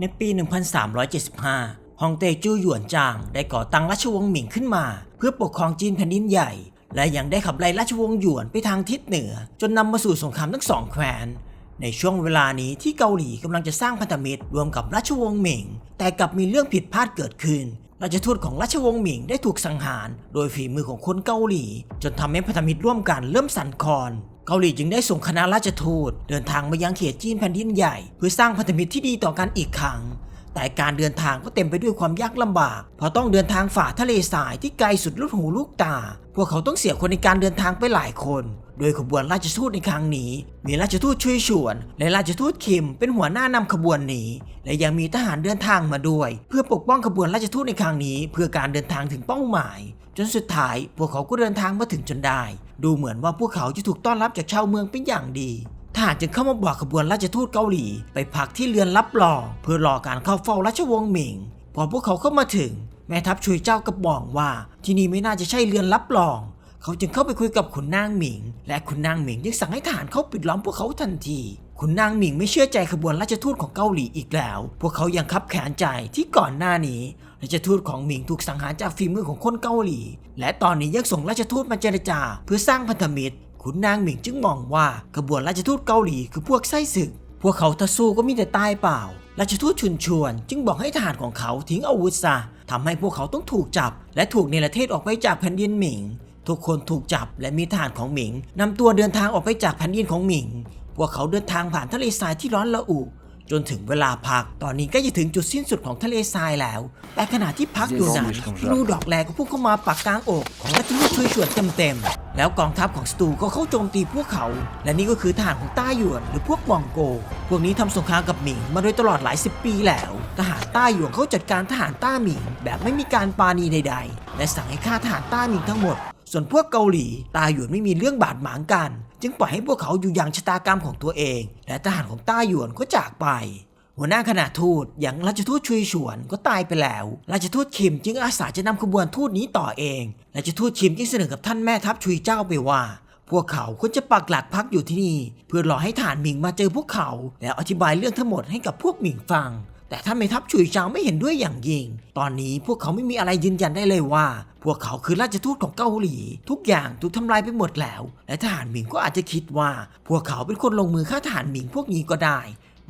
ในปี 1375 ฮองเตจู้หยวนจาง ได้ก่อตั้งราชวงศ์หมิงขึ้นมา เพื่อปกครองจีนแผ่นดินใหญ่ และยังได้ขับไล่ราชวงศ์หยวนไปทางทิศเหนือ จนนำมาสู่สงครามทั้งสองแคว้น ในช่วงเวลานี้ที่เกาหลีกำลังจะสร้างพันธมิตรรวมกับราชวงศ์หมิง แต่กลับมีเรื่องผิดพลาดเกิดขึ้นราชทูตของราชวงศ์หมิงได้ถูกสังหาร โดยฝีมือของคนเกาหลี จนทำให้พันธมิตรร่วมกันเริ่มสั่นคลอน เกาหลีจึงได้ส่งคณะราชทูตเดินทางมายังเขตจีนแผ่นดินใหญ่ เพื่อสร้างพันธมิตรที่ดีต่อกันอีกครั้งแต่การเดินทางก็เต็มไปด้วยความยากลำบาก เพราะต้องเดินทางฝ่าทะเลทรายที่ไกลสุดลูกหูลูกตา พวกเขาต้องเสียคนในการเดินทางไปหลายคน โดยขบวนราชทูตในครั้งนี้ มีราชทูตช่วยชวน และราชทูตคิมเป็นหัวหน้านำขบวนนี้ และยังมีทหารเดินทางมาด้วย เพื่อปกป้องขบวนราชทูตในครั้งนี้ เพื่อการเดินทางถึงเป้าหมาย จนสุดท้าย พวกเขาก็เดินทางมาถึงจนได้ ดูเหมือนว่าพวกเขาจะถูกต้อนรับจากชาวเมืองเป็นอย่างดีทหารจึงเข้ามาบอกขบวนราชทูตเกาหลี ไปพักที่เรือนรับรองเพื่อรอการเข้าเฝ้าราชวงศ์หมิง พอพวกเขาเข้ามาถึง แม่ทัพช่วยเจ้าก็บอกว่า ที่นี่ไม่น่าจะใช่เรือนรับรอง เขาจึงเข้าไปคุยกับขุนนางหมิง และขุนนางหมิงจึงสั่งให้ทหารเข้าปิดล้อมพวกเขาทันทีขุนนางหมิงไม่เชื่อใจขบวนราชทูตของเกาหลีอีกแล้ว พวกเขายังคับแขนใจที่ก่อนหน้านี้ ราชทูตของหมิงถูกสังหารจากฝีมือของคนเกาหลี และตอนนี้ยังส่งราชทูตมาเจรจา เพื่อสร้างพันธมิตรขุนนางหมิงจึงมองว่าขบวนราชทูตเกาหลีคือพวกไส้ศึก พวกเขาถ้าสู้ก็มีแต่ตายเปล่า ราชทูตชุนชวน จึงบอกให้ทหารของเขาทิ้งอาวุธซะทำให้พวกเขาต้องถูกจับ และถูกเนรเทศออกไปจากแผ่นดินหมิง ทุกคนถูกจับและมีทหารของหมิงนำตัวเดินทางออกไปจากแผ่นดินของหมิง พวกเขาเดินทางผ่านทะเลทรายที่ร้อนระอุ จนถึงเวลาพัก ตอนนี้ก็จะถึงจุดสิ้นสุดของทะเลทรายแล้ว แต่ขณะที่พักอยู่นั้นลูดอกแรก็พุ่งเข้ามาปักกลางอกของราชทูตช่วยชวนเต็มๆ แล้วกองทัพของสตูก็เข้าโจมตีพวกเขา และนี่ก็คือทหารของต้าหยวนหรือพวกมองโก พวกนี้ทำสงครามกับหมิงมาโดยตลอดหลายสิบปีแล้ว ทหารต้าหยวนเขาจัดการทหารต้าหมิงแบบไม่มีการปราณีใด ๆ และสั่งให้ฆ่าทหารต้าหมิงทั้งหมด ส่วนพวกเกาหลีตาหยวนไม่มีเรื่องบาดหมางกัน จึงปล่อยให้พวกเขาอยู่อย่างชะตากรรมของตัวเอง และทหารของต้าหยวนก็จากไป หัวหน้าคณะทูตอย่างราชทูตชุยฉวนก็ตายไปแล้ว ราชทูตคิมจึงอาสาจะนำขบวนทูตนี้ต่อเอง ราชทูตคิมจึงเสนอกับท่านแม่ทัพชุยเจ้าไปว่าพวกเขาควรจะปักหลักพักอยู่ที่นี่ เพื่อรอให้ฐานหมิงมาเจอพวกเขา แล้วอธิบายเรื่องทั้งหมดให้กับพวกหมิงฟัง แต่ท่านแม่ทัพชุยเจ้าไม่เห็นด้วยอย่างยิ่ง ตอนนี้พวกเขาไม่มีอะไรยืนยันได้เลยว่า พวกเขาคือราชทูตของเกาหลี ทุกอย่างถูกทำลายไปหมดแล้ว และทหารหมิงก็อาจจะคิดว่า พวกเขาเป็นคนลงมือฆ่าทหารหมิงพวกนี้ก็ได้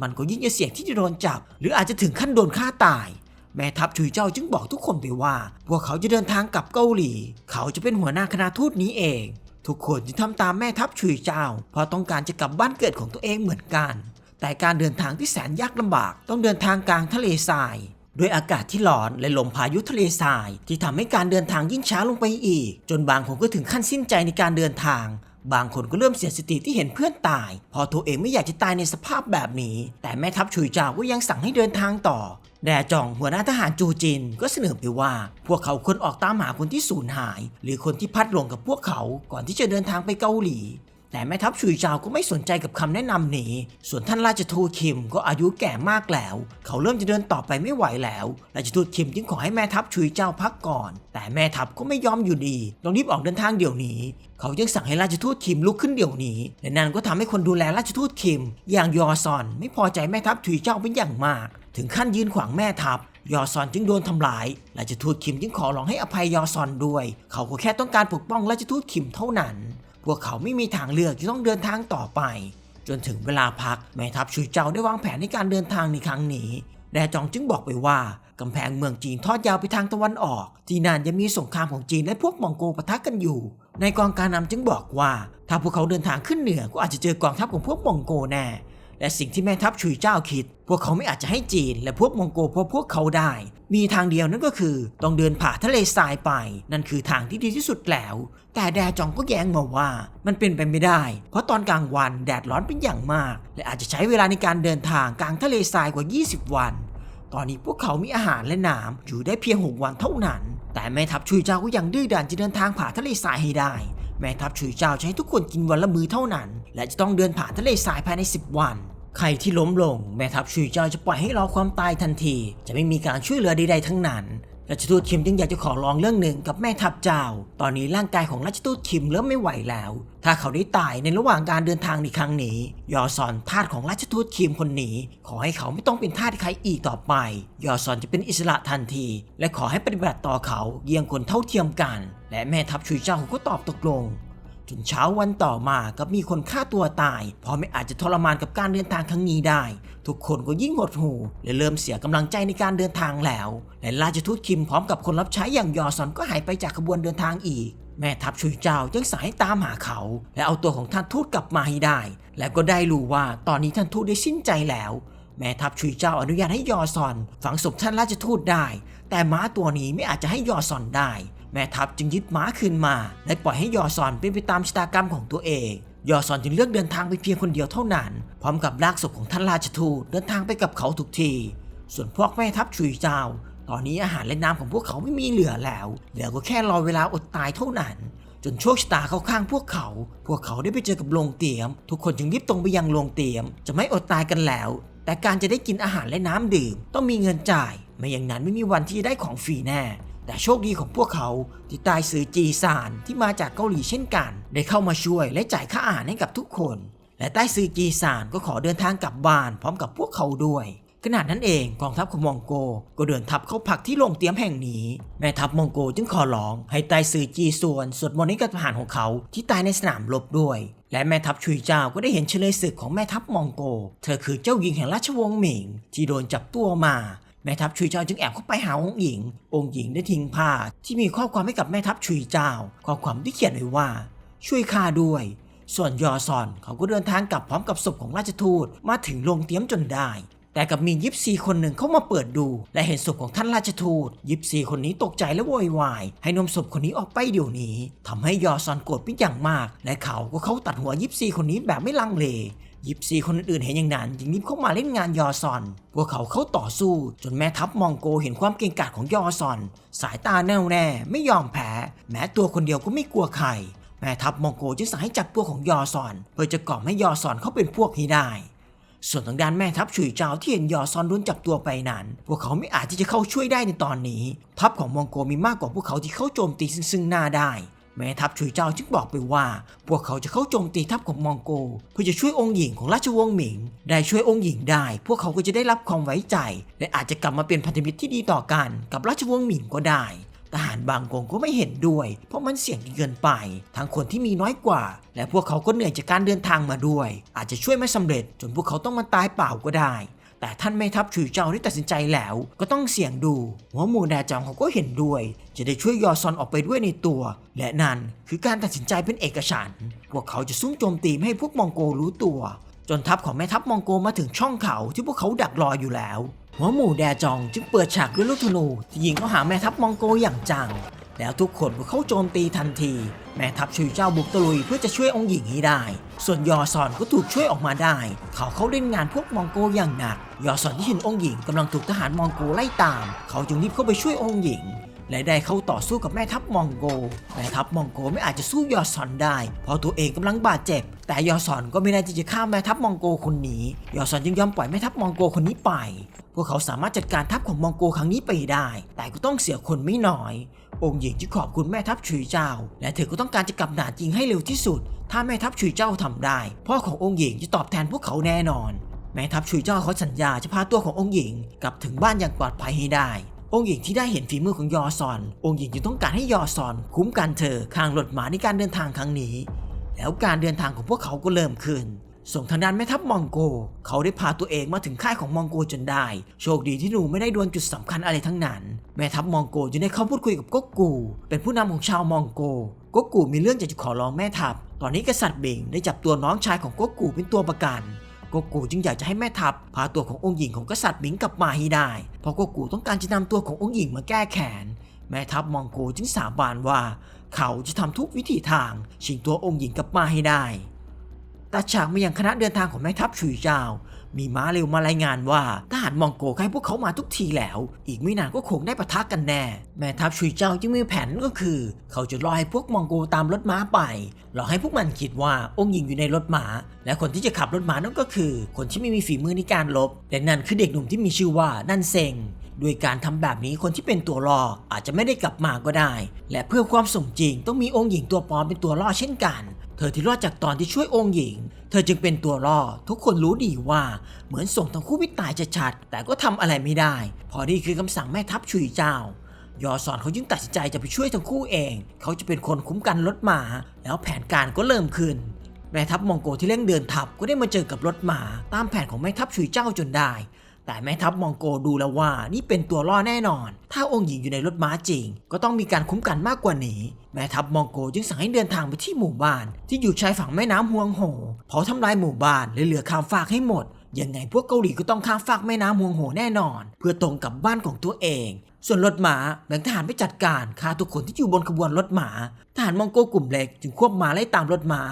มันก็ยิ่งจะเสี่ยงที่จะโดนจับ หรืออาจจะถึงขั้นโดนฆ่าตายแม่ทัพชุยเจ้าจึงบอกทุกคนไปว่า พวกเขาจะเดินทางกลับเกาหลี เขาจะเป็นหัวหน้าคณะทูตนี้เอง ทุกคนจึงทำตามแม่ทัพชุยเจ้า เพราะต้องการจะกลับบ้านเกิดของตัวเองเหมือนกัน แต่การเดินทางที่แสนยากลำบากต้องเดินทางกลางทะเลทรายด้วยอากาศที่ร้อนและลมพายุทะเลทราย ที่ทำให้การเดินทางยิ่งช้าลงไปอีก จนบางคนก็ถึงขั้นสิ้นใจในการเดินทาง บางคนก็เริ่มเสียสติที่เห็นเพื่อนตาย พอตัวเองไม่อยากจะตายในสภาพแบบนี้ แต่แม่ทัพชุยเจ้าก็ยังสั่งให้เดินทางต่อแดจองหัวหน้าทหารจูจินก็เสนอไปว่า พวกเขาควรออกตามหาคนที่สูญหาย หรือคนที่พัดหลงกับพวกเขาก่อนที่จะเดินทางไปเกาหลี แต่แม่ทัพชุยเจ้าก็ไม่สนใจกับคำแนะนำนี้ ส่วนท่านราชทูตคิมก็อายุแก่มากแล้ว เขาเริ่มจะเดินต่อไปไม่ไหวแล้ว ราชทูตคิมจึงขอให้แม่ทัพชุยเจ้าพักก่อน แต่แม่ทัพก็ไม่ยอมอยู่ดี ต้องรีบออกเดินทางเดี๋ยวนี้ เขาจึงสั่งให้ราชทูตคิมลุกขึ้นเดี๋ยวนี้ และนั่นก็ทำให้คนดูแลราชทูตคิม อย่างยอซอน ไม่พอใจแม่ทัพชุยเจ้าเป็นอย่างมาก ถึงขั้นยืนขวางแม่ทัพยอซอนจึงโดนทำร้าย ราชทูตคิมจึงขอร้องให้อภัยยอซอนด้วย เขาก็แค่ต้องการปกป้องราชทูตคิมเท่านั้น พวกเขาไม่มีทางเลือกที่ต้องเดินทางต่อไป จนถึงเวลาพักแม่ทัพชุยเจ้าได้วางแผนในการเดินทางในครั้งนี้แดจองจึงบอกไปว่ากำแพงเมืองจีนทอดยาวไปทางตะวันออก ที่นั่นจะมีสงครามของจีนและพวกมองโกปะทะกันอยู่ ในกองการนำจึงบอกว่า ถ้าพวกเขาเดินทางขึ้นเหนือก็อาจจะเจอกองทัพของพวกมองโกแน่ และสิ่งที่แม่ทัพชุยเจ้าคิด พวกเขาไม่อาจจะให้จีน และพวกมองโกพบพวกเขาได้ มีทางเดียวนั่นก็คือ ต้องเดินผ่าทะเลทรายไป นั่นคือทางที่ดีที่สุดแล้ว แต่แดจองก็แย้งมาว่า มันเป็นไปไม่ได้ เพราะตอนกลางวันแดดร้อนเป็นอย่างมาก และอาจจะใช้เวลาในการเดินทางกลางทะเลทรายกว่า 20 วัน ตอนนี้พวกเขามีอาหารและน้ำอยู่ได้เพียง6วันเท่านั้น แต่แม่ทัพชุยเจ้าก็ยังดื้อดันจะเดินทางผ่าทะเลทรายให้ได้ แม่ทัพชุยเจ้าจะให้ทุกคนกินวันละมื้อเท่านั้น และจะต้องเดินผ่านทะเลทรายภายใน 10 วัน ใครที่ล้มลง แม่ทัพชุยเจ้าจะปล่อยให้รอความตายทันที จะไม่มีการช่วยเหลือใดๆทั้งนั้น ราชทูตคิมจึงอยากจะขอร้องเรื่องหนึ่งกับแม่ทัพเจ้า ตอนนี้ร่างกายของราชทูตคิมเริ่มไม่ไหวแล้ว ถ้าเขาได้ตายในระหว่างการเดินทางในครั้งนี้ ยอซอนทาสของราชทูตคิมคนนี้ ขอให้เขาไม่ต้องเป็นทาสใครอีกต่อไป ยอซอนจะเป็นอิสระทันที และขอให้ปฏิบัติต่อเขาเยี่ยงคนเท่าเทียมกัน และแม่ทัพชุยเจ้าก็ตอบตกลง จนเช้าวันต่อมาก็มีคนฆ่าตัวตาย เพราะไม่อาจจะทรมานกับการเดินทางครั้งนี้ได้ ทุกคนก็ยิ่งหดหู่และเริ่มเสียกำลังใจในการเดินทางแล้ว และราชทูตคิมพร้อมกับคนรับใช้อย่างยอซอนก็หายไปจากขบวนเดินทางอีก แม่ทัพชุยเจ้ายังสายตามหาเขา และเอาตัวของท่านทูตกลับมาให้ได้ และก็ได้รู้ว่าตอนนี้ท่านทูตได้สิ้นใจแล้วแม่ทัพชุยเจ้าอนุญาตให้ยอซอน ฝังศพท่านราชทูตได้ แต่ม้าตัวนี้ไม่อาจจะให้ยอซอนได้ แม่ทัพจึงยึดม้าคืนมา และปล่อยให้ยอซอนเป็นไปตามชะตากรรมของตัวเอง ยอซอนจึงเลือกเดินทางไปเพียงคนเดียวเท่านั้น พร้อมกับลากศพของท่านราชทูตเดินทางไปกับเขาทุกที ส่วนพวกแม่ทัพชุยเจ้า ตอนนี้อาหารและน้ำของพวกเขาไม่มีเหลือแล้ว เหลือก็แค่รอเวลาอดตายเท่านั้น จนโชคชะตาเข้าข้างพวกเขา พวกเขาได้ไปเจอกับโรงเตรียม ทุกคนจึงรีบตรงไปยังโรงเตรียม จะไม่อดตายกันแล้ว แต่การจะได้กินอาหารและน้ำดื่ม ต้องมีเงินจ่าย ไม่อย่างนั้นไม่มีวันที่จะได้ของฟรีแน่ แต่โชคดีของพวกเขาที่ตายสือจีซานที่มาจากเกาหลีเช่นกัน ได้เข้ามาช่วยและจ่ายค่าอาหารให้กับทุกคน และใต้ซือจีซานก็ขอเดินทางกลับบ้านพร้อมกับพวกเขาด้วยขณะนั้นเองกองทัพของมองโกก็เดินทัพเข้าพักที่โรงเตรียมแห่งนี้ แม่ทัพมองโกจึงขอร้อง ให้ไต้ซือจีส่วนสวดมนต์ให้กับทหารของเขาที่ตายในสนามรบด้วย และแม่ทัพชุยเจ้าก็ได้เห็นเฉลยศึกของแม่ทัพมองโก เธอคือเจ้าหญิงแห่งราชวงศ์หมิง ที่โดนจับตัวมา ทัพชุยเจ้าจึงแอบเข้าไปหาองค์หญิง องค์หญิงได้ทิ้งผ้าที่มีข้อความให้กับแม่ทัพชุยเจ้า ข้อความที่เขียนไว้ว่า ช่วยข้าด้วย ส่วนยอซอนเขาก็เดินทางกลับพร้อมกับศพของราชทูตมาถึงโรงเตรียมจนได้ แต่กับมียิปซีคนหนึ่งเข้ามาเปิดดู และเห็นศพของท่านราชทูต ยิปซีคนนี้ตกใจและโวยวาย ให้นมศพคนนี้ออกไปเดี๋ยวนี้ทำให้ยอซอนโกรธเป็นอย่างมาก และเขาก็เข้าตัดหัวยิปซีคนนี้แบบไม่ลังเล ยิปซีคนอื่นๆเห็นอย่างนั้นจึงรีบเข้ามาเล่นงานยอซอน พวกเขาเข้าต่อสู้ จนแม่ทัพมองโกเห็นความเก่งกาจของยอซอน สายตาแน่วแน่ไม่ยอมแพ้ แม้ตัวคนเดียวก็ไม่กลัวใครแม่ทัพมองโกจึงสั่งให้จับตัวของยอซอน เพื่อจะกล่อมให้ยอซอนเขาเป็นพวกให้ได้ ส่วนทางด้านแม่ทัพฉุยเจ้าที่เห็นยอซอนโดนจับตัวไปนั้น พวกเขาไม่อาจที่จะเข้าช่วยได้ในตอนนี้ ทัพของมองโกมีมากกว่าพวกเขาที่เข้าโจมตีซึ่งซึ่งหน้าได้ แม่ทัพฉุยเจ้าจึงบอกไปว่า พวกเขาจะเข้าโจมตีทัพของมองโก เพื่อจะช่วยองค์หญิงของราชวงศ์หมิง ได้ช่วยองค์หญิงได้ พวกเขาก็จะได้รับความไว้ใจ และอาจจะกลับมาเป็นพันธมิตรที่ดีต่อกันกับราชวงศ์หมิงก็ได้ทหารบางกองก็ไม่เห็นด้วย เพราะมันเสี่ยงเกินไป ทั้งคนที่มีน้อยกว่า และพวกเขาก็เหนื่อยจากการเดินทางมาด้วย อาจจะช่วยไม่สำเร็จจนพวกเขาต้องมาตายเปล่าก็ได้ แต่ท่านแม่ทัพฉุยเจ้าได้ตัดสินใจแล้ว ก็ต้องเสี่ยงดู หัวหมูแดจองเขาก็เห็นด้วย จะได้ช่วยยอซอนออกไปด้วยในตัว และนั่นคือการตัดสินใจเป็นเอกฉันพวกเขาจะซุ่มโจมตีไม่ให้พวกมองโกรู้ตัว จนทัพของแม่ทัพมองโกมาถึงช่องเขาที่พวกเขาดักรออยู่แล้ว หัวหมู่แดจองจึงเปิดฉากด้วยลูกธนูที่ยิงเข้าหาแม่ทัพมองโกอย่างจัง แล้วทุกคนก็เข้าโจมตีทันที แม่ทัพชุยเจ้าบุกตะลุยเพื่อจะช่วยองค์หญิงให้ได้ ส่วนยอซอนก็ถูกช่วยออกมาได้ เขาเข้าเล่นงานพวกมองโกอย่างหนัก ยอซอนที่เห็นองค์หญิงกำลังถูกทหารมองโกไล่ตาม เขาจึงรีบเข้าไปช่วยองค์หญิงและได้เข้าต่อสู้กับแม่ทัพมองโก แม่ทัพมองโกไม่อาจจะสู้ยอซอนได้ เพราะตัวเองกำลังบาดเจ็บ แต่ยอซอนก็ไม่ได้ที่จะฆ่าแม่ทัพมองโกคนนี้ ยอซอนจึงยอมปล่อยแม่ทัพมองโกคนนี้ไป พวกเขาสามารถจัดการทัพของมองโกครั้งนี้ไปได้ แต่ก็ต้องเสียคนไม่น้อย องค์หญิงจึงขอบคุณแม่ทัพฉุยเจ้า และเธอก็ต้องการจะกลับหนาจริงให้เร็วที่สุด ถ้าแม่ทัพฉุยเจ้าทำได้ พ่อขององค์หญิงจะตอบแทนพวกเขาแน่นอน แม่ทัพฉุยเจ้าเขาสัญญาจะพาตัวขององค์หญิงกลับถึงบ้านอย่างปลอดภัยให้ได้ องค์หญิงที่ได้เห็นฝีมือของยอซอน องค์หญิงจึงต้องการให้ยอซอน คุ้มกันเธอข้างรถหมาในการเดินทางครั้งนี้ แล้วการเดินทางของพวกเขาก็เริ่มขึ้น ส่งทางด้านแม่ทัพมองโก เขาได้พาตัวเองมาถึงค่ายของมองโกจนได้ โชคดีที่หนูไม่ได้ดวลจุดสำคัญอะไรทั้งนั้น แม่ทัพมองโกจึงได้เข้าพูดคุยกับก๊กกู เป็นผู้นำของชาวมองโกก๊กกูมีเรื่องจะขอร้องแม่ทัพ ตอนนี้กษัตริย์เบงได้จับตัวน้องชายของก๊กกูเป็นตัวประกันก๊กกูจึงอยากจะให้แม่ทัพพาตัวขององค์หญิงของกษัตริย์หมิงกลับมาให้ได้ เพราะก๊กกูต้องการจะนำตัวขององค์หญิงมาแก้แค้นแม่ทัพมองโกจึงสาบานว่า เขาจะทำทุกวิถีทางชิงตัวองค์หญิงกลับมาให้ได้ ตัดฉากมายังคณะเดินทางของแม่ทัพฉุยเจ้า มีม้าเร็วมารายงานว่าทหารมองโกให้พวกเขามาทุกทีแล้ว อีกไม่นานก็คงได้ปะทะกกันแน่ แม่ทัพฉุยเจ้าจึงมีแผนก็คือ เขาจะรอให้พวกมองโกตามรถม้าไปหลอกให้พวกมันคิดว่าองค์หญิงอยู่ในรถม้า และคนที่จะขับรถม้านั่นก็คือ คนที่ไม่มีฝีมือในการลบและนั่นคือเด็กหนุ่มที่มีชื่อว่านันเซง ด้วยการทำแบบนี้คนที่เป็นตัวล่ออาจจะไม่ได้กลับมาก็ได้ และเพื่อความสมจริงต้องมีองค์หญิงตัวปลอมเป็นตัวล่อเช่นกัน เธอที่รอดจากตอนที่ช่วยองค์หญิง เธอจึงเป็นตัวล่อทุกคนรู้ดีว่าเหมือนส่งทั้งคู่ไปตายชัดๆแต่ก็ทำอะไรไม่ได้ พอนี่คือคำสั่งแม่ทัพชุยเจ้ายอสอนเขาจึงตัดสินใจจะไปช่วยทั้งคู่เอง เขาจะเป็นคนคุ้มกันรถหมา แล้วแผนการก็เริ่มขึ้น แม่ทัพมองโกที่เร่งเดินทัพก็ได้มาเจอกับรถหมา ตามแผนของแม่ทัพชุยเจ้าจนได้ แต่แม่ทัพมองโกดูแล้วว่านี่เป็นตัวล่อแน่นอน ถ้าองค์หญิงอยู่ในรถม้าจริง ก็ต้องมีการคุ้มกันมากกว่านี้ แม่ทัพมองโกจึงสั่งให้เดินทางไปที่หมู่บ้าน ที่อยู่ชายฝั่งแม่น้ำฮวงโหเผาทำลายหมู่บ้านและเหลือข้ามฟากให้หมด ยังไงพวกเกาหลีก็ต้องข้ามฟากแม่น้ำฮวงโหแน่นอน เพื่อตรงกับบ้านของตัวเอง ส่วนรถม้าแบ่งทหารไปจัดการฆ่าทุกคนที่อยู่บนขบวนรถม้าทหารมองโกกลุ่มเล็กจึงควบม้าไล่ตามรถม้า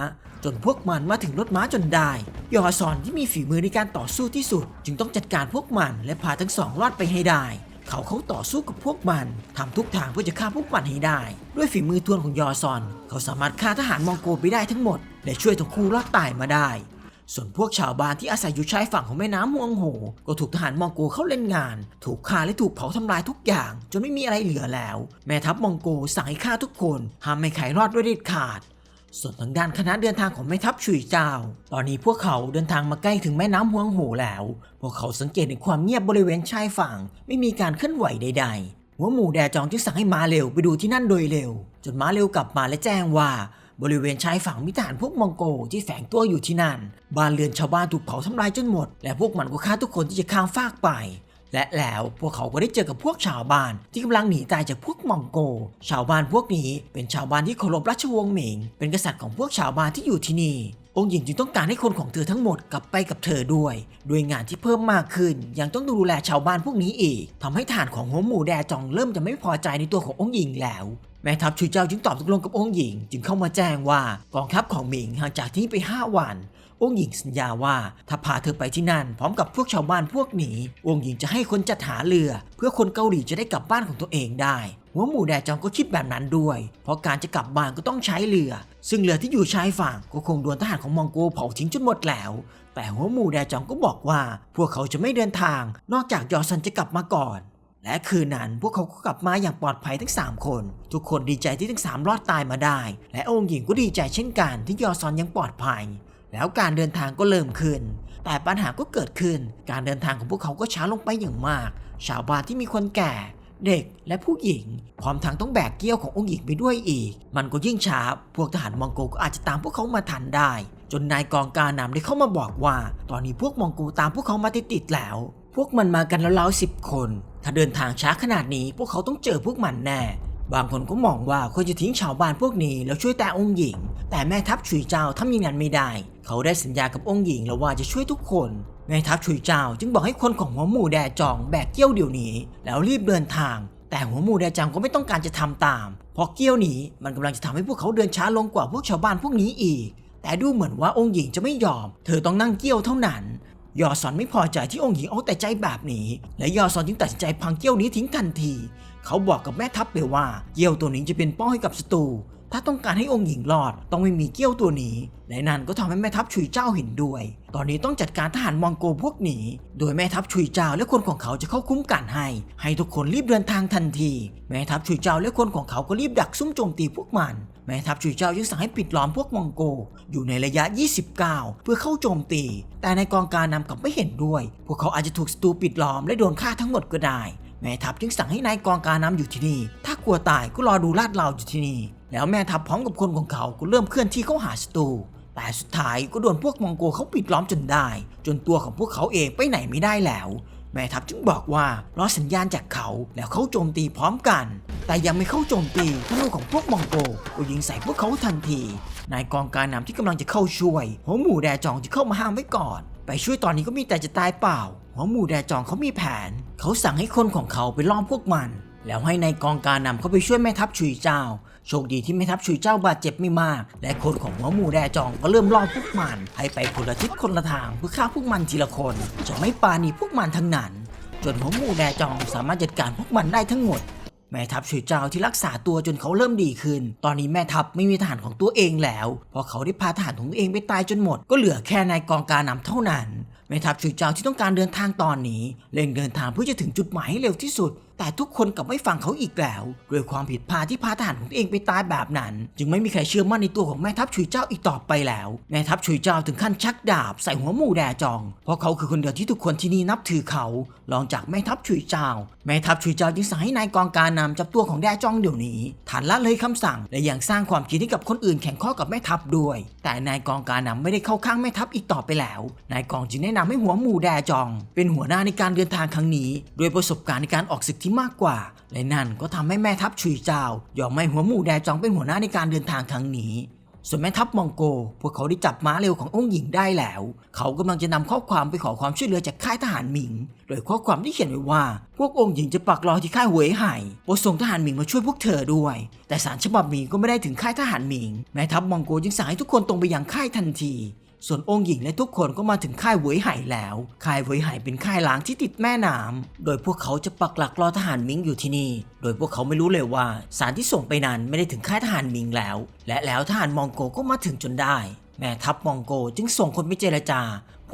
จนพวกมันมาถึงรถม้าจนได้ ยอซอนที่มีฝีมือในการต่อสู้ที่สุด จึงต้องจัดการพวกมันและพาทั้งสองรอดไปให้ได้ เขาเขาต่อสู้กับพวกมันทำทุกทางเพื่อจะฆ่าพวกมันให้ได้ ด้วยฝีมือทวนของยอซอน เขาสามารถฆ่าทหารมองโกไปได้ทั้งหมด และช่วยทั้งคู่รอดตายมาได้ส่วนพวกชาวบ้านที่อาศัยอยู่ชายฝั่งของแม่น้ำฮวงโห ก็ถูกทหารมองโกเข้าเล่นงาน ถูกฆ่าและถูกเผาทำลายทุกอย่าง จนไม่มีอะไรเหลือแล้ว แม่ทัพมองโกสั่งให้ฆ่าทุกคนห้ามไม่ใครรอดด้วยเด็ดขาด ส่วนทางด้านคณะเดินทางของแม่ทัพชุยเจ้า ตอนนี้พวกเขาเดินทางมาใกล้ถึงแม่น้ำฮวงโหแล้ว พวกเขาสังเกตเห็นความเงียบบริเวณชายฝั่ง ไม่มีการเคลื่อนไหวใด ๆ หัวหมูแดจองจึงสั่งให้มาเร็วไปดูที่นั่นโดยเร็ว จนมาเร็วกลับมาและแจ้งว่า บริเวณชายฝั่งมีทหารพวกมองโกที่แฝงตัวอยู่ที่นั่น บ้านเรือนชาวบ้านถูกเผาทำลายจนหมด และพวกมันก็ฆ่าทุกคนที่จะข้ามฟากไป และแล้วพวกเขาก็ได้เจอกับพวกชาวบ้าน ที่กำลังหนีตายจากพวกมองโก ชาวบ้านพวกนี้เป็นชาวบ้านที่เคารพราชวงศ์หมิง เป็นกษัตริย์ของพวกชาวบ้านที่อยู่ที่นี่องค์หญิงจึงต้องการให้คนของเธอทั้งหมดกลับไปกับเธอด้วยด้วยงานที่เพิ่มมากขึ้น ยังต้องดูแลชาวบ้านพวกนี้อีกทำให้ฐานของหัวหมูแดจองเริ่มจะไม่พอใจในตัวขององค์หญิงแล้วแม่ทัพชุยเจ้าจึงตอบตกลงกับองค์หญิง จึงเข้ามาแจ้งว่ากองทัพของหมิงห่างจากที่นี่ไป 5 วัน องค์หญิงสัญญาว่าถ้าพาเธอไปที่นั่น พร้อมกับพวกชาวบ้านพวกนี้ องค์หญิงจะให้คนจัดหาเรือ เพื่อคนเกาหลีจะได้กลับบ้านของตัวเองได้หัวหมูแดจองก็คิดแบบนั้นด้วย เพราะการจะกลับบ้านก็ต้องใช้เรือ ซึ่งเรือที่อยู่ชายฝั่งก็คงโดนทหารของมองโกเผาทิ้งจนหมดแล้ว แต่หัวหมูแดจองก็บอกว่า พวกเขาจะไม่เดินทาง นอกจากยอซันจะกลับมาก่อน และคืนนั้นพวกเขาก็กลับมาอย่างปลอดภัยทั้ง 3 คน ทุกคนดีใจที่ทั้ง3รอดตายมาได้ และองค์หญิงก็ดีใจเช่นกันที่ยอซอนยังปลอดภัย แล้วการเดินทางก็เริ่มขึ้น แต่ปัญหาก็เกิดขึ้น การเดินทางของพวกเขาก็ช้าลงไปอย่างมาก ชาวบ้านที่มีคนแก่ เด็กและผู้หญิง พร้อมทั้งต้องแบกเกี้ยวขององค์หญิงไปด้วยอีก มันก็ยิ่งช้า พวกทหารมองโกก็อาจจะตามพวกเขามาทันได้ จนนายกองการนำได้เข้ามาบอกว่า ตอนนี้พวกมองโกตามพวกเขามาติดๆแล้ว พวกมันมากันแล้วๆสิบคน ถ้าเดินทางช้าขนาดนี้พวกเขาต้องเจอพวกมันแน่ บางคนก็มองว่าควรจะทิ้งชาวบ้านพวกนี้แล้วช่วยแต่องค์หญิง แต่แม่ทัพฉุยเจ้าทำอย่างนั้นไม่ได้ เขาได้สัญญากับองค์หญิงแล้วว่าจะช่วยทุกคนแม่ทัพฉุยเจ้าจึงบอกให้คนของหัวหมู่แดจองแบกเกี้ยวเดี๋ยวนี้ แล้วรีบเดินทาง แต่หัวหมู่แดจังก็ไม่ต้องการจะทำตาม เพราะเกี้ยวนี้มันกำลังจะทำให้พวกเขาเดินช้าลงกว่าพวกชาวบ้านพวกนี้อีก แต่ดูเหมือนว่าองค์หญิงจะไม่ยอม เธอต้องนั่งเกี้ยวเท่านั้นยอซอนไม่พอใจที่องค์หญิงเอาแต่ใจแบบนี้ และยอซอนจึงตัดสินใจพังเกี้ยวนี้ทิ้งทันที เขาบอกกับแม่ทัพไปว่าเกี้ยวตัวนี้จะเป็นป้องให้กับศัตรูถ้าต้องการให้องค์หญิงรอดต้องไม่มีเกี้ยวตัวนี้และนั่นก็ทำให้แม่ทัพชุยเจ้าเห็นด้วย ตอนนี้ต้องจัดการทหารมองโกพวกนี้ โดยแม่ทัพชุยเจ้าและคนของเขาจะเข้าคุ้มกันให้ ให้ทุกคนรีบเดินทางทันที แม่ทัพชุยเจ้าและคนของเขาก็รีบดักซุ่มโจมตีพวกมันแม่ทัพชุยเจ้ายังสั่งให้ปิดล้อมพวกมองโก อยู่ในระยะ 29 เพื่อเข้าโจมตี แต่ในกองการนำกลับไม่เห็นด้วย พวกเขาอาจจะถูกศัตรูปิดล้อมและโดนฆ่าทั้งหมดก็ได้ แม่ทัพจึงสั่งให้นายกองการนำอยู่ที่นี่ ถ้ากลัวตายก็รอดูลาดเราอยู่ที่นี่ แล้วแม่ทัพพร้อมกับคนของเขาก็เริ่มเคลื่อนที่เข้าหาศัตรูแต่สุดท้ายก็โดนพวกมองโกเขาปิดล้อมจนได้ จนตัวของพวกเขาเองไปไหนไม่ได้แล้ว แม่ทัพจึงบอกว่ารอสัญญาณจากเขาแล้วเขาโจมตีพร้อมกัน แต่ยังไม่เข้าโจมตีธนูของพวกมองโกก็ยิงใส่พวกเขาทันที นายกองการนำที่กำลังจะเข้าช่วย หัวหมู่แดจองจะเข้ามาห้ามไว้ก่อน ไปช่วยตอนนี้ก็มีแต่จะตายเปล่า หัวหมู่แดจองเขามีแผน เขาสั่งให้คนของเขาไปล้อมพวกมัน แล้วให้นายกองการนำเขาไปช่วยแม่ทัพชุยเจ้า โชคดีที่แม่ทัพชุยเจ้าบาดเจ็บไม่มาก และคนของหัวหมู่แดจองก็เริ่มล่อพวกมัน ให้ไปคนละทิศคนละทางเพื่อฆ่าพวกมันทีละคนจะไม่ปราณีพวกมันทั้งนั้น จนหัวหมู่แดจองสามารถจัดการพวกมันได้ทั้งหมด แม่ทัพชุยเจ้าที่รักษาตัวจนเขาเริ่มดีขึ้น ตอนนี้แม่ทัพไม่มีทหารของตัวเองแล้ว เพราะเขาได้พาทหารของตัวเองไปตายจนหมด ก็เหลือแค่นายกองการนำเท่านั้นแม่ทัพชุยเจ้าที่ต้องการเดินทางตอนนี้เร่งเดินทางเพื่อจะถึงจุดหมายให้เร็วที่สุด แต่ทุกคนกลับไม่ฟังเขาอีกแล้วด้วยความผิดพลาดที่พาทหารของตัวเองไปตายแบบนั้น จึงไม่มีใครเชื่อมั่นในตัวของแม่ทัพชุยเจ้าอีกต่อไปแล้วแม่ทัพชุยเจ้าถึงขั้นชักดาบใส่หัวหมู่แดจอง เพราะเขาคือคนเดียวที่ทุกคนที่นี่นับถือเขารองจากแม่ทัพชุยเจ้า แม่ทัพชุยเจ้าจึงสั่งให้นายกองการนำจับตัวของแดจองเดี๋ยวนี้ฐานละเลยคำสั่งและยังสร้างความคิดให้กับคนอื่นแข่งข้อกับแม่ทัพด้วย แต่นายกองการนำไม่ได้เข้าข้างแม่ทัพอีกต่อไปแล้วนายกองจึงแนะนำให้หัวหมู่แดจอง เป็นหัวหน้าในการเดินทางครั้งนี้ด้วยประสบการณ์ในการออกศึกที่มากกว่า และนั่นก็ทำให้แม่ทัพชุยเจ้ายอมให้หัวหมู่แดจองเป็นหัวหน้าในการเดินทางครั้งนี้ ส่วนแม่ทัพมองโก พวกเขาได้จับม้าเร็วขององค์หญิงได้แล้ว เขากำลังจะนำข้อความไปขอความช่วยเหลือจากค่ายทหารหมิง โดยข้อความที่เขียนไว้ว่า พวกองค์หญิงจะปักรอที่ค่ายหวยไห่โปรดส่งทหารหมิงมาช่วยพวกเธอด้วย แต่สารฉบับหมิงก็ไม่ได้ถึงค่ายทหารหมิง แม่ทัพมองโกจึงสั่งให้ทุกคนตรงไปยังค่ายทันที ส่วนองค์หญิงและทุกคนก็มาถึงค่ายเหวยไห่แล้ว ค่ายเหวยไห่เป็นค่ายล้างที่ติดแม่น้ำโดยพวกเขาจะปักหลักรอทหารมิงอยู่ที่นี่ โดยพวกเขาไม่รู้เลยว่าสารที่ส่งไปนั้นไม่ได้ถึงค่ายทหารมิงแล้ว และแล้วทหารมองโกก็มาถึงจนได้ แม่ทัพมองโกจึงส่งคนไปเจรจา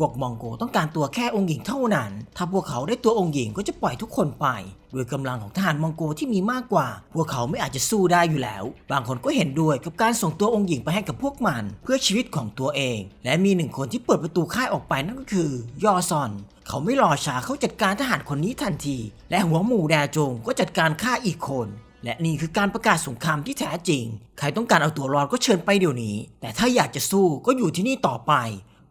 พวกมองโกต้องการตัวแค่องค์หญิงเท่านั้น ถ้าพวกเขาได้ตัวองค์หญิงก็จะปล่อยทุกคนไป ด้วยกำลังของทหารมองโกที่มีมากกว่า พวกเขาไม่อาจจะสู้ได้อยู่แล้ว บางคนก็เห็นด้วยกับการส่งตัวองค์หญิงไปให้กับพวกมัน เพื่อชีวิตของตัวเอง และมีหนึ่งคนที่เปิดประตูค่ายออกไปนั่นก็คือยอซอน เขาไม่รอช้าเขาจัดการทหารคนนี้ทันที และหัวหมู่แดจงก็จัดการฆ่าอีกคนและนี่คือการประกาศสงครามที่แท้จริง ใครต้องการเอาตัวรอดก็เชิญไปเดี๋ยวนี้ แต่ถ้าอยากจะสู้ก็อยู่ที่นี่ต่อไป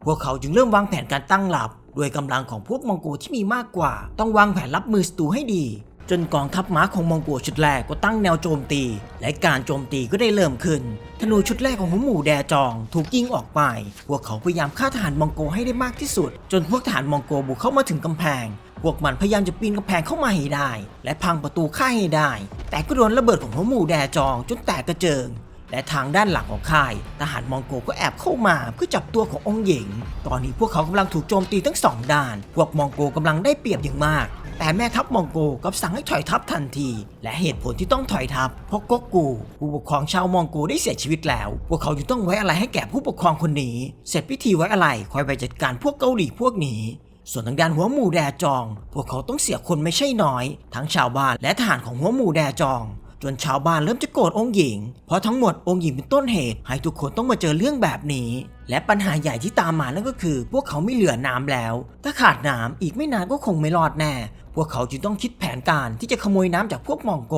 พวกเขาจึงเริ่มวางแผนการตั้งรับ ด้วยกำลังของพวกมองโกที่มีมากกว่า ต้องวางแผนรับมือศัตรูให้ดี จนกองทัพม้าของมองโกชุดแรกก็ตั้งแนวโจมตี และการโจมตีก็ได้เริ่มขึ้น ธนูชุดแรกของหัวหมู่แดจองถูกยิงออกไป พวกเขาพยายามฆ่าทหารมองโกให้ได้มากที่สุด จนพวกทหารมองโกบุกเข้ามาถึงกำแพงพวกมันพยายามจะปีนกำแพงเข้ามาให้ได้ และพังประตูค่ายให้ได้ แต่ก็โดนระเบิดของหัวหมู่แดจองจนแตกกระเจิง และทางด้านหลังของค่าย ทหารมองโกก็แอบเข้ามาเพื่อจับตัวขององค์หญิง ตอนนี้พวกเขากำลังถูกโจมตีทั้งสองด้าน พวกมองโกกำลังได้เปรียบอย่างมาก แต่แม่ทัพมองโกกับสั่งให้ถอยทัพทันที และเหตุผลที่ต้องถอยทัพเพราะก๊กกูผู้ปกครองชาวมองโกได้เสียชีวิตแล้ว พวกเขาจึงต้องไว้อะไรให้แก่ผู้ปกครองคนนี้ เสร็จพิธีไว้อะไรคอยไปจัดการพวกเกาหลีพวกนี้ส่วนทางด้านหัวหมู่แดจอง พวกเขาต้องเสียคนไม่ใช่น้อย ทั้งชาวบ้านและทหารของหัวหมู่แดจอง จนชาวบ้านเริ่มจะโกรธองค์หญิง เพราะทั้งหมดองค์หญิงเป็นต้นเหตุให้ทุกคนต้องมาเจอเรื่องแบบนี้ และปัญหาใหญ่ที่ตามมานั่นก็คือ พวกเขาไม่เหลือน้ำแล้ว ถ้าขาดน้ำอีกไม่นานก็คงไม่รอดแน่ พวกเขาจึงต้องคิดแผนการที่จะขโมยน้ำจากพวกมองโก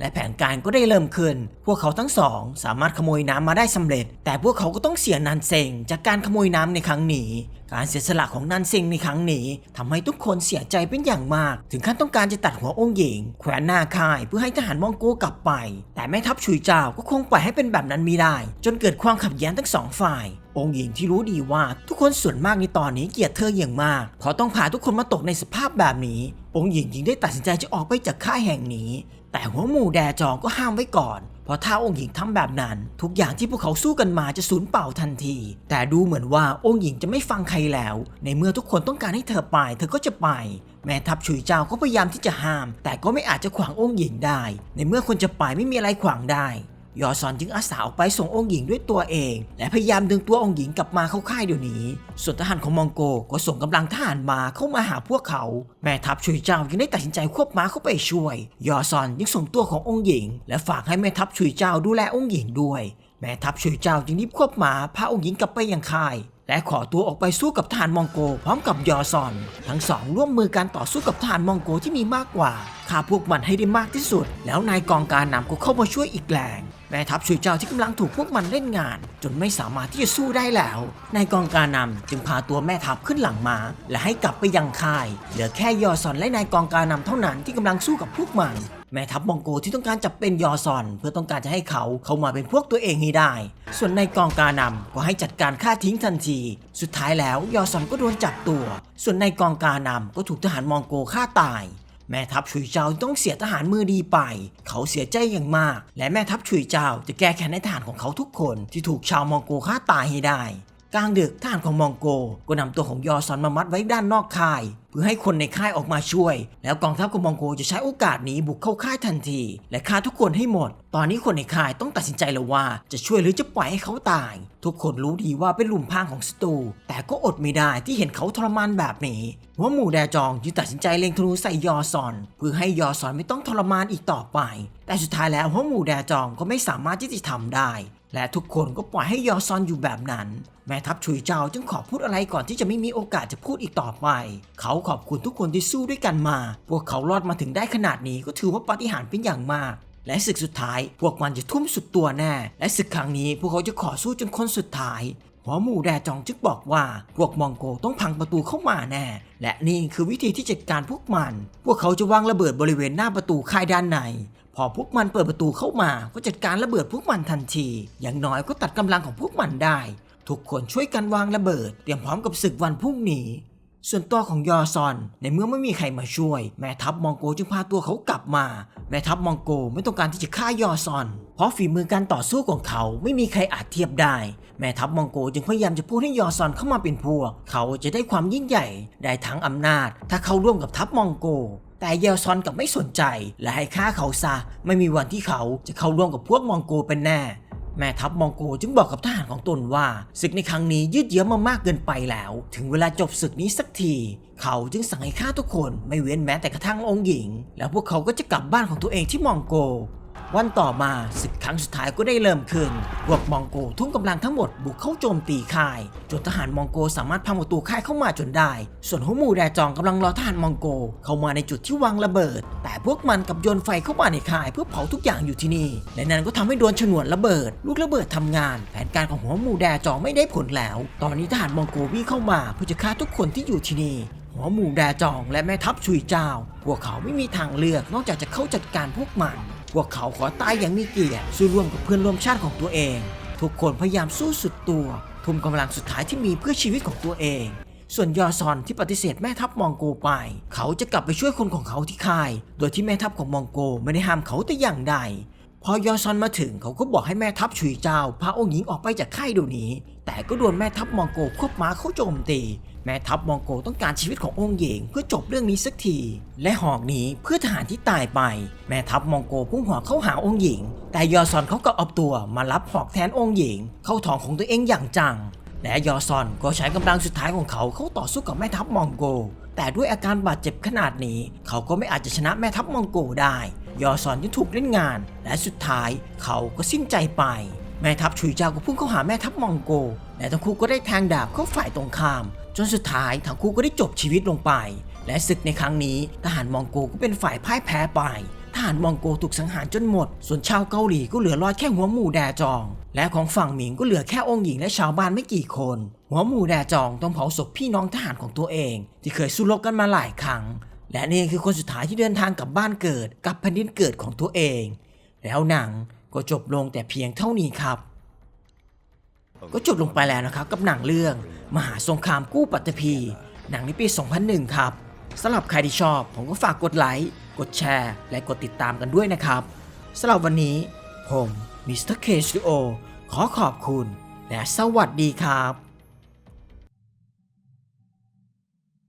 และแผนการก็ได้เริ่มขึ้น พวกเขาทั้งสอง สามารถขโมยน้ำมาได้สำเร็จ แต่พวกเขาก็ต้องเสียนันเซงจากการขโมยน้ำในครั้งนี้ การเสียสละของนันเซงในครั้งนี้ทำให้ทุกคนเสียใจเป็นอย่างมาก ถึงขั้นต้องการจะตัดหัวองค์หญิง แขวนหน้าค่ายเพื่อให้ทหารมองโกกลับไป แต่แม่ทัพชุยเจ้าก็คงปล่อยให้เป็นแบบนั้นไม่ได้ จนเกิดความขัดแย้งทั้งสองฝ่ายองค์หญิงที่รู้ดีว่าทุกคนส่วนมากในตอนนี้เกลียดเธออย่างมาก เพราะต้องพาทุกคนมาตกในสภาพแบบนี้ องค์หญิงจึงได้ตัดสินใจจะออกไปจากค่ายแห่งนี้ แต่หัวหมู่แดจองก็ห้ามไว้ก่อน เพราะถ้าองค์หญิงทำแบบนั้น ทุกอย่างที่พวกเขาสู้กันมาจะสูญเปล่าทันที แต่ดูเหมือนว่าองค์หญิงจะไม่ฟังใครแล้ว ในเมื่อทุกคนต้องการให้เธอไป เธอก็จะไป แม่ทัพฉุยเจ้าก็พยายามที่จะห้าม แต่ก็ไม่อาจจะขวางองค์หญิงได้ ในเมื่อคนจะไปไม่มีอะไรขวางได้ ยอซอนจึงอาสาออกไปส่งองค์หญิงด้วยตัวเอง และพยายามดึงตัวองค์หญิงกลับมาเข้าค่ายเดี๋ยวนี้ ส่วนทหารของมองโกก็ส่งกำลังทหารมาเข้ามาหาพวกเขา แม่ทัพชุยเจ้ายังได้ตัดสินใจควบม้าเข้าไปช่วย ยอซอนยังส่งตัวขององค์หญิง และฝากให้แม่ทัพชุยเจ้าดูแลองค์หญิงด้วย แม่ทัพชุยเจ้าจึงรีบควบม้าพาองค์หญิงกลับไปยังค่ายและขอตัวออกไปสู้กับทหารมองโกพร้อมกับยอซอน ทั้งสองร่วมมือการต่อสู้กับทหารมองโกที่มีมากกว่าฆ่าพวกมันให้ได้มากที่สุด แล้วนายกองการนำก็เข้ามาช่วยอีกแรง แม่ทัพชุยเจ้าที่กำลังถูกพวกมันเล่นงาน จนไม่สามารถที่จะสู้ได้แล้วนายกองการนำจึงพาตัวแม่ทัพขึ้นหลังมา และให้กลับไปยังค่าย เหลือแค่ยอซอนและนายกองการนำเท่านั้นที่กำลังสู้กับพวกมัน แม่ทัพมองโกที่ต้องการจับเป็นยอซอน เพื่อต้องการจะให้เขาเข้ามาเป็นพวกตัวเองให้ได้ ส่วนนายกองการนำก็ให้จัดการฆ่าทิ้งทันที สุดท้ายแล้วยอซอนก็โดนจับตัว ส่วนนายกองการนำก็ถูกทหารมองโกฆ่าตาย แม่ทัพฉุยเจ้าต้องเสียทหารมือดีไป เขาเสียใจอย่างมาก และแม่ทัพฉุยเจ้าจะแก้แค้นให้ทหารของเขาทุกคนที่ถูกชาวมองโกฆ่าตายให้ได้ กลางดึกทหารของมองโกก็นำตัวของยอซอนมามัดไว้ด้านนอกค่าย พื่อพื่อให้คนในค่ายออกมาช่วย แล้วกองทัพของมองโกจะใช้โอกาสนี้บุกเข้าค่ายทันที และฆ่าทุกคนให้หมด ตอนนี้คนในค่ายต้องตัดสินใจแล้วว่า จะช่วยหรือจะปล่อยให้เขาตาย ทุกคนรู้ดีว่าเป็นหลุมพรางของศัตรูแต่ก็อดไม่ได้ที่เห็นเขาทรมานแบบนี้หัวหมู่แดจองจึงตัดสินใจเล็งธนูใส่ยอซอน เพื่อให้ยอซอนไม่ต้องทรมานอีกต่อไป แต่สุดท้ายแล้วหัวหมู่แดจองก็ไม่สามารถที่จะทำได้ และทุกคนก็ปล่อยให้ยอซอนอยู่แบบนั้น แม่ทัพชุยเจ้าจึงขอพูดอะไรก่อนที่จะไม่มีโอกาสจะพูดอีกต่อไป เขาขอบคุณทุกคนที่สู้ด้วยกันมา พวกเขารอดมาถึงได้ขนาดนี้ก็ถือว่าปาฏิหาริย์เป็นอย่างมาก และศึกสุดท้าย พวกมันจะทุ่มสุดตัวแน่ และศึกครั้งนี้พวกเขาจะขอสู้จนคนสุดท้าย หัวหมู่แดจองจึกบอกว่าพวกมองโกต้องพังประตูเข้ามาแน่ และนี่คือวิธีที่จัดการพวกมัน พวกเขาจะวางระเบิดบริเวณหน้าประตูค่ายด้านใน พอพวกมันเปิดประตูเข้ามาก็จัดการระเบิดพวกมันทันที อย่างน้อยก็ตัดกำลังของพวกมันได้ ทุกคนช่วยกันวางระเบิด เตรียมพร้อมกับศึกวันพรุ่งนี้ ส่วนตัวของยอซอน ในเมื่อไม่มีใครมาช่วย แม่ทัพมองโกจึงพาตัวเขากลับมา แม่ทัพมองโกไม่ต้องการที่จะฆ่ายอซอน เพราะฝีมือการต่อสู้ของเขาไม่มีใครอาจเทียบได้ แม่ทัพมองโกจึงพยายามจะพูดให้ยอซอนเข้ามาเป็นพวก เขาจะได้ความยิ่งใหญ่ได้ทั้งอำนาจ ถ้าเขาร่วมกับทัพมองโกแต่เยลซอนกับไม่สนใจ และให้ฆ่าเขาซะ ไม่มีวันที่เขาจะเข้าร่วมกับพวกมองโกเป็นแน่ แม่ทัพมองโกจึงบอกกับทหารของตนว่าศึกในครั้งนี้ยืดเยื้อมามากเกินไปแล้ว ถึงเวลาจบศึกนี้สักที เขาจึงสั่งให้ฆ่าทุกคนไม่เว้นแม้แต่กระทั่งองค์หญิง แล้วพวกเขาก็จะกลับบ้านของตัวเองที่มองโก วันต่อมาศึกครั้งสุดท้ายก็ได้เริ่มขึ้นพวกมองโกทุ่มกำลังทั้งหมดบุกเข้าโจมตีค่าย จนทหารมองโกสามารถพังประตูค่ายเข้ามาจนได้ ส่วนฮวหมูแดจองกำลังรอทหารมองโก เข้ามาในจุดที่วางระเบิด แต่พวกมันกับโยนไฟเข้ามาในค่าย เพื่อเผาทุกอย่างอยู่ที่นี่ และนั้นก็ทำให้โดนฉนวนระเบิด ลูกระเบิดทำงาน แผนการของหัวหมูแดจองไม่ได้ผลแล้ว ตอนนี้ทหารมองโกวิ่งเข้ามาเพื่อจะฆ่าทุกคนที่อยู่ที่นี่หัวหมูแดจองและแม่ทัพชุยเจ้า พวกเขาไม่มีทางเลือกนอกจากจะเข้าจัดการพวกมัน พวกเขาขอตายอย่างมีเกียรติสู้ร่วมกับเพื่อนร่วมชาติของตัวเอง ทุกคนพยายามสู้สุดตัว ทุ่มกำลังสุดท้ายที่มีเพื่อชีวิตของตัวเอง ส่วนยอซอนที่ปฏิเสธแม่ทัพมองโกไป เขาจะกลับไปช่วยคนของเขาที่ค่าย โดยที่แม่ทัพของมองโกไม่ได้ห้ามเขาแต่อย่างใดพอยอซอนมาถึงเขาก็บอกให้แม่ทัพชุยเจ้าพาองค์หญิงออกไปจากค่ายเดี๋ยวนี้ แต่ก็โดนแม่ทัพมองโกควบม้าเข้าโจมตี แม่ทัพมองโกต้องการชีวิตขององค์หญิงเพื่อจบเรื่องนี้สักที และหอกนี้เพื่อทหารที่ตายไป แม่ทัพมองโกพุ่งหัวเข้าหาองค์หญิง แต่ยอซอนเขาก็เอาตัวมารับหอกแทนองค์หญิง เข้าท้องของตัวเองอย่างจัง และยอซอนก็ใช้กำลังสุดท้ายของเขาเข้าต่อสู้กับแม่ทัพมองโก แต่ด้วยอาการบาดเจ็บขนาดนี้ เขาก็ไม่อาจจะชนะแม่ทัพมองโกได้ ยอซอนยังถูกเล่นงาน และสุดท้ายเขาก็สิ้นใจไปแม่ทัพชุยเจ้าก็พุ่งเข้าหาแม่ทัพมองโกและทั้งคู่ก็ได้แทงดาบเข้าฝ่ายตรงข้าม จนสุดท้ายทั้งคู่ก็ได้จบชีวิตลงไป และศึกในครั้งนี้ทหารมองโกก็เป็นฝ่ายพ่ายแพ้ไปทหารมองโกถูกสังหารจนหมด ส่วนชาวเกาหลีก็เหลือรอดแค่หัวหมู่แดจอง และของฝั่งหมิงก็เหลือแค่องค์หญิงและชาวบ้านไม่กี่คน หัวหมู่แดจองต้องเผาศพพี่น้องทหารของตัวเอง ที่เคยสู้รบกันมาหลายครั้ง และนี่คือคนสุดท้ายที่เดินทางกลับบ้านเกิดกลับแผ่นดินเกิดของตัวเอง แล้วหนังก็จบลงแต่เพียงเท่านี้ครับ ก็จบลงไปแล้วนะครับกับหนังเรื่อง มหาสงครามกู้ปัตตภีหนังในปี 2001 ครับสำหรับใครที่ชอบ ผมก็ฝากกดไลค์กดแชร์ และกดติดตามกันด้วยนะครับสำหรับวันนี้ ผมมิสเตอร์เคสตูโอขอขอบคุณ และสวัสดีครับ